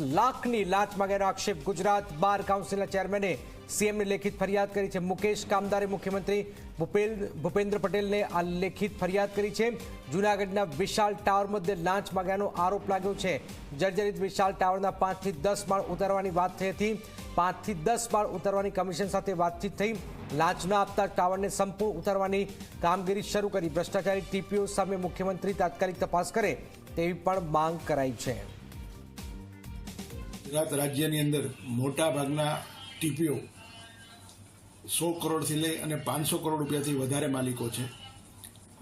લાખની લાંચ માગ્યાનો આક્ષેપ ગુજરાત બાર કાઉન્સિલના ચેરમેને. સીએમને લેખિત ફરિયાદ કરી છે. મુકેશ કામદારે મુખ્યમંત્રી ભૂપેન્દ્ર પટેલને આ લેખિત ફરિયાદ કરી છે. જૂનાગઢના વિશાળ ટાવર મધ્યે લાંચ માગ્યાનો આરોપ લાગ્યો છે. જર્જરિત વિશાળ ટાવરના પાંચથી દસ માળ ઉતારવાની વાત થઈ હતી. પાંચથી દસ માળ ઉતારવાની કમિશન સાથે વાતચીત થઈ. લાંચ ન આપતા ટાવરને સંપૂર્ણ ઉતારવાની કામગીરી શરૂ કરી. ભ્રષ્ટાચારી ટીપીઓ સામે મુખ્યમંત્રી તાત્કાલિક તપાસ કરે તેવી પણ માંગ કરાઈ છે. ગુજરાત રાજ્યની અંદર મોટા ભાગના ટીપીઓ સો કરોડથી લઈ અને પાંચસો કરોડ રૂપિયાથી વધારે માલિકો છે.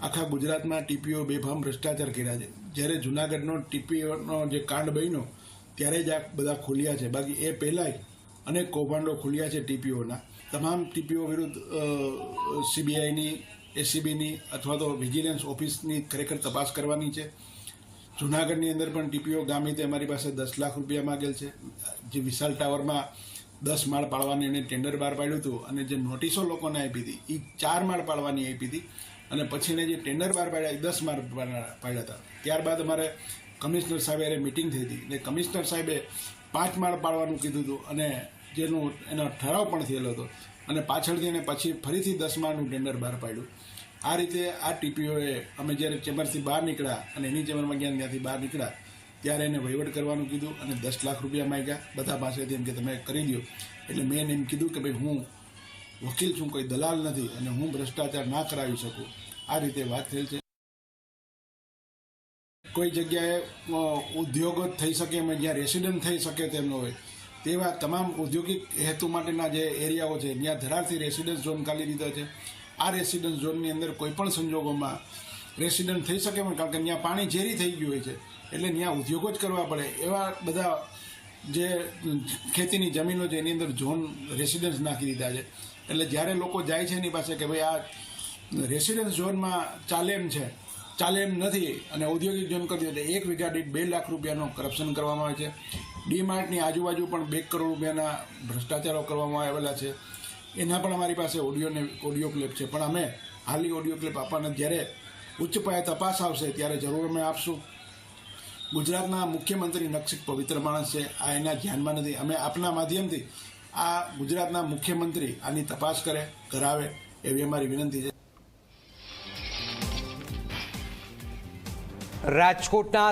આખા ગુજરાતમાં ટીપીઓ બેફામ ભ્રષ્ટાચાર કર્યા છે. જ્યારે જુનાગઢનો ટીપીઓનો જે કાંડ બન્યો, ત્યારે જ આ બધા ખુલ્યા છે. બાકી એ પહેલાંય અનેક કૌભાંડો ખુલ્યા છે ટીપીઓના. તમામ ટીપીઓ વિરુદ્ધ સીબીઆઈની એસીબીની અથવા તો વિજિલન્સ ઓફિસની ખરેખર તપાસ કરવાની છે. જુનાગઢની અંદર પણ ટીપીઓ ગામે તે અમારી પાસે દસ લાખ રૂપિયા માગેલ છે. જે વિશાલ ટાવરમાં દસ માળ પાડવાની એને ટેન્ડર બહાર પાડ્યું હતું અને જે નોટિસો લોકોને આપી હતી એ ચાર માળ પાડવાની આપી હતી અને પછીને જે ટેન્ડર બહાર પાડ્યા એ દસ માળ પાડ્યા હતા. ત્યારબાદ અમારે કમિશનર સાહેબે મિટિંગ થઈ હતી. અને કમિશનર સાહેબે પાંચ માળ પાડવાનું કીધું હતું અને જેનું એનો ઠરાવ પણ થયેલો હતો અને પાછળથી એને પછી ફરીથી દસ માળનું ટેન્ડર બહાર પાડ્યું. આ રીતે આ ટીપીઓએ અમે જ્યારે ચેમ્બરથી બહાર નીકળ્યા અને એની ચેમ્બરમાં ગયા ત્યાંથી બહાર નીકળ્યા, ત્યારે એને વહીવટ કરવાનું કીધું અને દસ લાખ રૂપિયા માંગ્યા. બધા પાસેથી એમ કે, તમે કરી દો એટલે મેં એમ કીધું કે, ભાઈ, હું વકીલ છું કોઈ દલાલ નથી અને હું ભ્રષ્ટાચાર ના કરાવી શકું. આ રીતે વાત થયેલ છે. કોઈ જગ્યાએ ઉદ્યોગો થઈ શકે, એમ જ્યાં રેસિડન્ટ થઈ શકે તેમનો હોય, તેવા તમામ ઔદ્યોગિક હેતુ માટેના જે એરિયાઓ છે, ત્યાં ધરારથી રેસિડન્સ ઝોન ખાલી દીધા છે. આ રેસિડન્સ ઝોનની અંદર કોઈ પણ સંજોગોમાં રેસિડન્ટ થઈ શકે પણ કારણ કે ત્યાં પાણી ઝેરી થઈ ગયું હોય છે, એટલે ત્યાં ઉદ્યોગો જ કરવા પડે. એવા બધા જે ખેતીની જમીનો છે, એની અંદર ઝોન રેસિડન્સ નાખી દીધા છે. એટલે જ્યારે લોકો જાય છે એની પાસે કે ભાઈ આ રેસિડન્સ ઝોનમાં ચાલે એમ છે, ચાલે એમ નથી અને ઔદ્યોગિક ઝોન કરી એટલે એક વીઘા દીઠ બે લાખ રૂપિયાનું કરપ્શન કરવામાં આવે છે. ડી માર્ટની આજુબાજુ પણ બે કરોડ રૂપિયાના ભ્રષ્ટાચારો કરવામાં આવેલા છે. એના પણ અમારી પાસે ઓડિયોને ઓડિયો ક્લિપ છે. પણ અમે હાલની ઓડિયો ક્લિપ આપવાના જ્યારે ઉચ્ચ પાયે તપાસ આવશે ત્યારે જરૂર અમે આપશું. ગુજરાતના મુખ્યમંત્રી નક્ષિક પવિત્ર માણસ છે. આ એના ધ્યાનમાં નથી. અમે આપના માધ્યમથી આ ગુજરાતના મુખ્યમંત્રી આની તપાસ કરે, કરાવે એવી અમારી વિનંતી છે. રાજકોટના